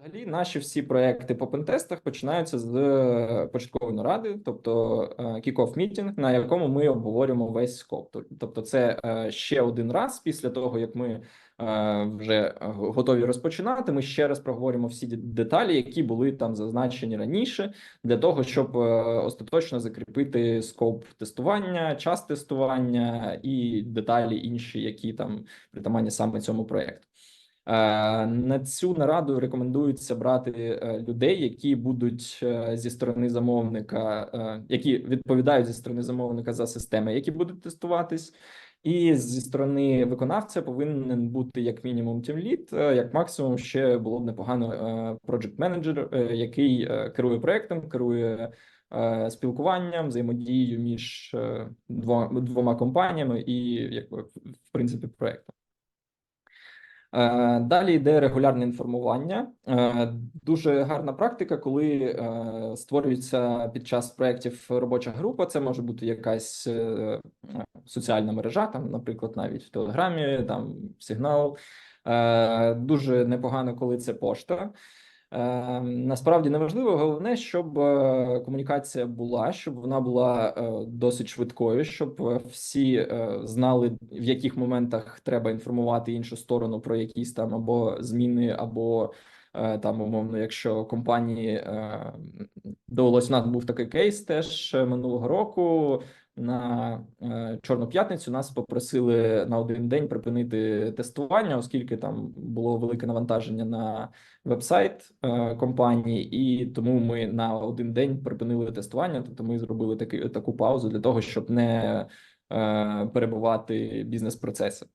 Взагалі, наші всі проекти по пентестах починаються з е, початкової наради, тобто е, kick-off мітінг, на якому ми обговорюємо весь скоп. Тобто, це е, ще один раз після того, як ми вже готові розпочинати. Ми ще раз проговоримо всі деталі, які були там зазначені раніше, для того, щоб остаточно закріпити скоп тестування, час тестування і деталі інші, які там притаманні саме цьому проекту. Е, На цю нараду рекомендується брати е, людей, які будуть е, зі сторони замовника, які відповідають зі сторони замовника за системи, які будуть тестуватись. І зі сторони виконавця повинен бути як мінімум тімлід, як максимум ще було б непогано проджект менеджер, який керує проектом, керує спілкуванням, взаємодією між двома компаніями і якби в принципі проектом. Е, Далі йде регулярне інформування. Е, Дуже гарна практика, коли е, створюється під час проєктів робоча група. Це може бути якась соціальна мережа, там, наприклад, навіть в Телеграмі, там сигнал. Дуже непогано, коли це пошта. Е, не важливо, головне, щоб е, комунікація була, щоб вона була е, досить швидкою, щоб е, всі знали, в яких моментах треба інформувати іншу сторону про якісь там або зміни, або там, умовно, якщо компанії довелось, у нас був такий кейс теж е, минулого року. На е, Чорну п'ятницю нас попросили на один день припинити тестування, оскільки там було велике навантаження на вебсайт е, компанії, і тому ми на один день припинили тестування. Тобто, ми зробили таки, таку паузу для того, щоб не перебувати бізнес-процеси.